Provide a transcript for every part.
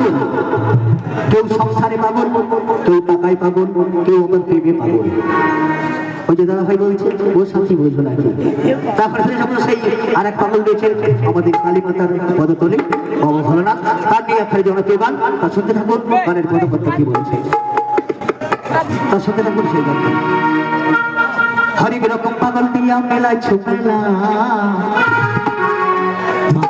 পাগল? কেউ সংসারে পাগল, কেউ টাকায় পাগল, কেউ আমার প্রেমে পাগল। ওই যে দাদা ভাই বলছে, ও সাথী না তারপরে সেই আর এক পাগল রয়েছে আমাদের পদতলে বাবা ভোলানাথ তার নিয়ে তার গানের কি বলছে? তার সেই গান রকম পাগল দিয়া মেলায় বাবা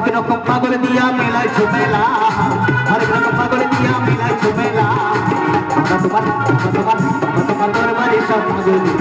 হরেক রকম পাগল দিয়া মেলায় ছোপেলা হরেক রকম পাগল দিয়া মেলায় সুমেলা তোমার তোমার তোমার তোমার সব পাগলের